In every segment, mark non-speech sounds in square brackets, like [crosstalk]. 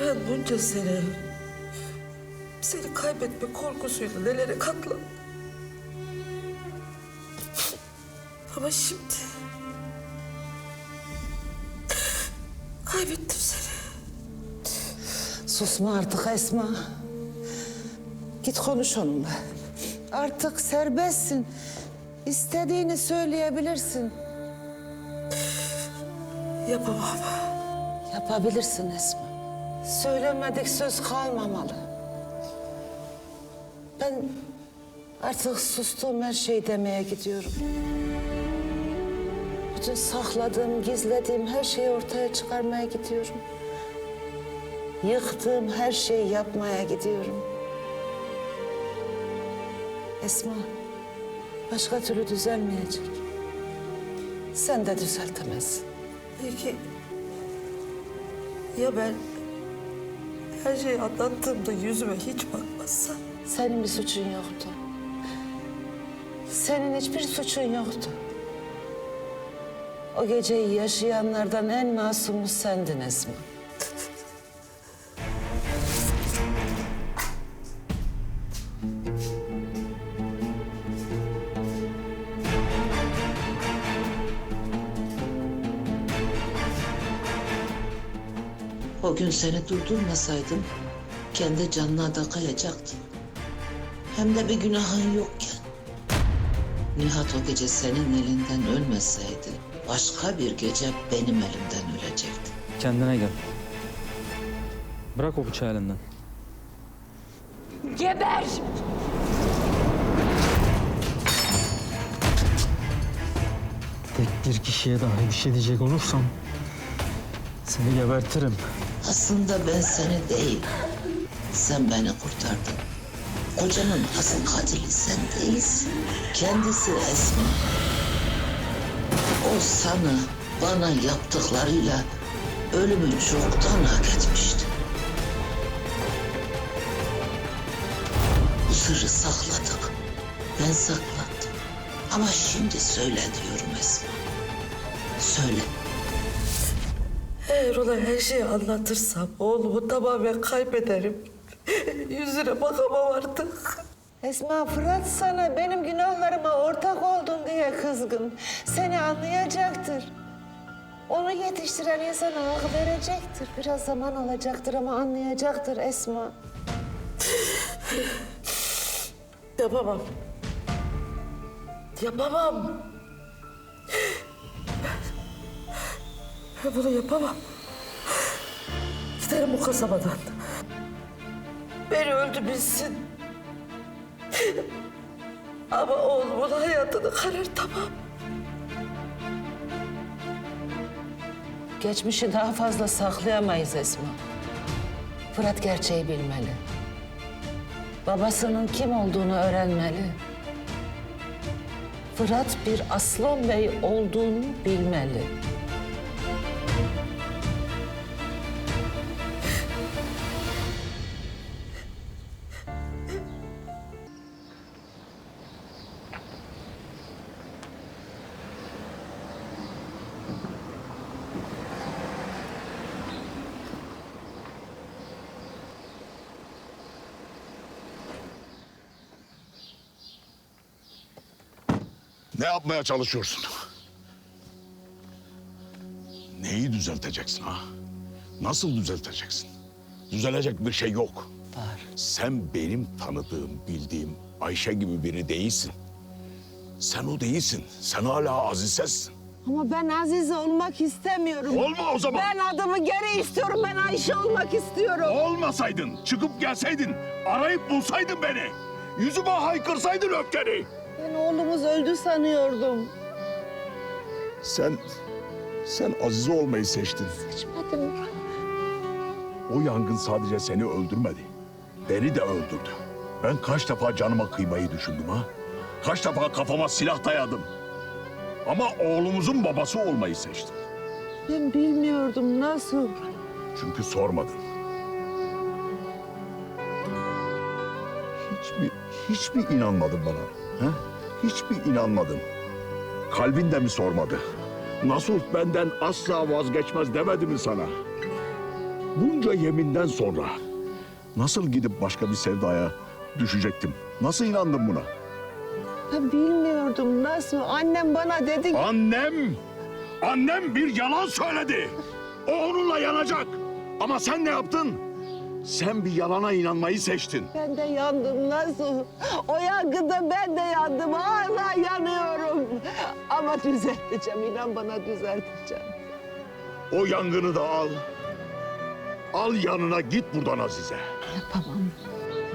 Ben bunca sene seni kaybetme korkusuyla nelere katlandım. Ama şimdi kaybettim seni. Susma artık Esma. Git konuş onunla. Artık serbestsin. İstediğini söyleyebilirsin. Yapamam. Yapabilirsin Esma. Söylemedik söz kalmamalı. Ben artık sustuğum her şeyi demeye gidiyorum. Bütün sakladığım, gizlediğim her şeyi ortaya çıkarmaya gidiyorum. Yıktığım her şeyi yapmaya gidiyorum. Esma, başka türlü düzelmeyecek. Sen de düzeltemezsin. Peki ya ben her şeyi anlattığımda yüzüme hiç bakmazsa? Senin bir suçun yoktu. Senin hiçbir suçun yoktu. O geceyi yaşayanlardan en masumu sendin Esma. [laughs] O gün seni durdurmasaydım kendi canına da kayacaktın. Hem de bir günahın yokken. Nihat o gece senin elinden ölmeseydi başka bir gece benim elimden ölecekti. Kendine gel. Bırak o bıçağı elinden. Geber! Tek bir kişiye dahi bir şey diyecek olursam seni gebertirim. Aslında ben seni değil, sen beni kurtardın. Kocanın asıl katili sen değilsin. Kendisi Esma. O sana, bana yaptıklarıyla ölümü çoktan hak etmişti. Bu sırrı sakladık. Ben saklattım. Ama şimdi söyle diyorum Esma. Söyle. Eğer ona her şeyi anlatırsam oğlumu tamamen kaybederim. [laughs] Yüzüne bakamam artık. Esma Fırat sana benim günahlarıma ortak oldun diye kızgın. Seni anlayacaktır. Onu yetiştiren insana hak verecektir. Biraz zaman alacaktır ama anlayacaktır Esma. Yapamam. Yapamam. Ben bunu yapamam. Giderim bu kasabadan. Beni öldü bilsin. Ama oğlumun hayatını karartamam. Geçmişi daha fazla saklayamayız Esma. Fırat gerçeği bilmeli. Babasının kim olduğunu öğrenmeli. Fırat bir aslan bey olduğunu bilmeli. Ne yapmaya çalışıyorsun? Neyi düzelteceksin ha? Nasıl düzelteceksin? Düzelecek bir şey yok. Var. Sen benim tanıdığım, bildiğim Ayşe gibi biri değilsin. Sen o değilsin. Sen hala Azize'sin. Ama ben Azize olmak istemiyorum. Olma o zaman. Ben adımı geri istiyorum. Ben Ayşe olmak istiyorum. Olmasaydın, çıkıp gelseydin, arayıp bulsaydın beni. Yüzüme haykırsaydın öfkeni. Ben oğlumuz öldü sanıyordum. Sen, sen Azize olmayı seçtin. Seçmedim. O yangın sadece seni öldürmedi. Beni de öldürdü. Ben kaç defa canıma kıymayı düşündüm ha? Kaç defa kafama silah dayadım. Ama oğlumuzun babası olmayı seçtim. Ben bilmiyordum nasıl. Çünkü sormadın. Hiç mi, hiç mi inanmadın bana? Ha? Hiç mi inanmadın? Kalbin de mi sormadı? Nasıl benden asla vazgeçmez demedi mi sana? Bunca yeminden sonra nasıl gidip başka bir sevdaya düşecektim? Nasıl inandım buna? Ben bilmiyordum nasıl. Annem bana dedi ki... Annem, annem bir yalan söyledi. O onunla yanacak. Ama sen ne yaptın? Sen bir yalana inanmayı seçtin. Ben de yandım nasıl? O yangında ben de yandım. Hala yanıyorum. Ama düzelteceğim. inan bana düzelteceğim. O yangını da al. Al yanına git buradan Azize. Yapamam.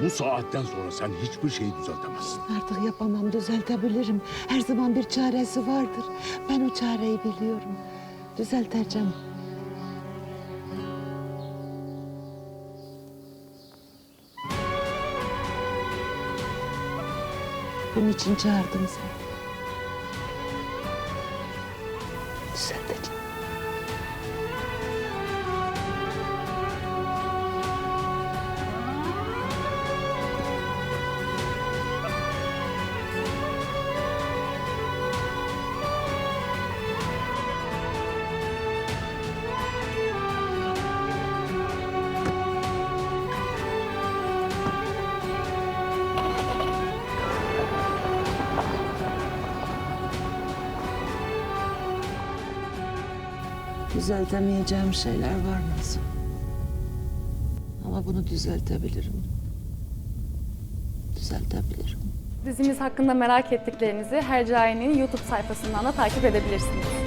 Bu saatten sonra sen hiçbir şeyi düzeltemezsin. Artık yapamam. Düzeltebilirim. Her zaman bir çaresi vardır. Ben o çareyi biliyorum. Düzelteceğim. Bunun için çağırdım seni. Düzeltemeyeceğim şeyler var Nazım. Ama bunu düzeltebilirim. Düzeltebilirim. Dizimiz hakkında merak ettiklerinizi Hercai'nin YouTube sayfasından da takip edebilirsiniz.